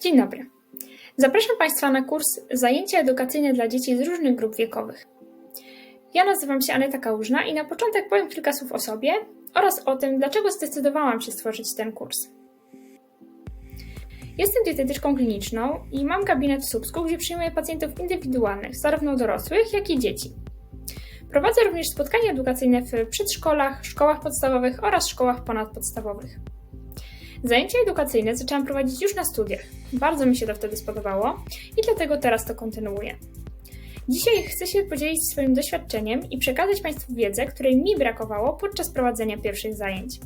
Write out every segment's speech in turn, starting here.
Dzień dobry. Zapraszam Państwa na kurs Zajęcia edukacyjne dla dzieci z różnych grup wiekowych. Ja nazywam się Aneta Kałużna i na początek powiem kilka słów o sobie oraz o tym, dlaczego zdecydowałam się stworzyć ten kurs. Jestem dietetyczką kliniczną i mam gabinet w Słupsku, gdzie przyjmuję pacjentów indywidualnych, zarówno dorosłych, jak i dzieci. Prowadzę również spotkania edukacyjne w przedszkolach, szkołach podstawowych oraz szkołach ponadpodstawowych. Zajęcia edukacyjne zaczęłam prowadzić już na studiach. Bardzo mi się to wtedy spodobało i dlatego teraz to kontynuuję. Dzisiaj chcę się podzielić swoim doświadczeniem i przekazać Państwu wiedzę, której mi brakowało podczas prowadzenia pierwszych zajęć.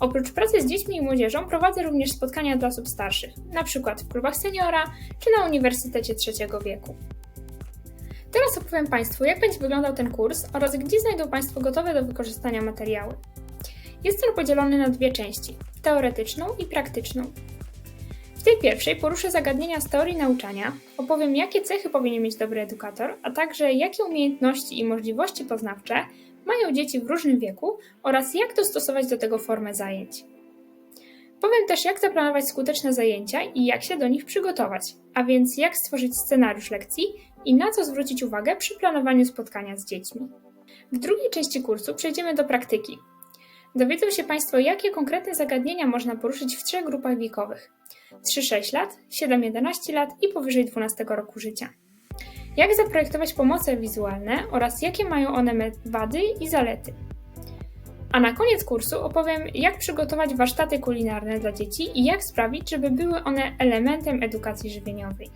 Oprócz pracy z dziećmi i młodzieżą prowadzę również spotkania dla osób starszych, np. w klubach seniora czy na Uniwersytecie Trzeciego Wieku. Teraz opowiem Państwu, jak będzie wyglądał ten kurs oraz gdzie znajdą Państwo gotowe do wykorzystania materiały. Jest on podzielony na dwie części teoretyczną i praktyczną. W tej pierwszej poruszę zagadnienia z teorii nauczania, opowiem jakie cechy powinien mieć dobry edukator, a także jakie umiejętności i możliwości poznawcze mają dzieci w różnym wieku oraz jak dostosować do tego formę zajęć. Powiem też, jak zaplanować skuteczne zajęcia i jak się do nich przygotować, a więc jak stworzyć scenariusz lekcji i na co zwrócić uwagę przy planowaniu spotkania z dziećmi. W drugiej części kursu przejdziemy do praktyki, Dowiedzą się Państwo, jakie konkretne zagadnienia można poruszyć w trzech grupach wiekowych: 3-6 lat, 7-11 lat i powyżej 12 roku życia. Jak zaprojektować pomoce wizualne oraz jakie mają one wady i zalety. A na koniec kursu opowiem, jak przygotować warsztaty kulinarne dla dzieci i jak sprawić, żeby były one elementem edukacji żywieniowej.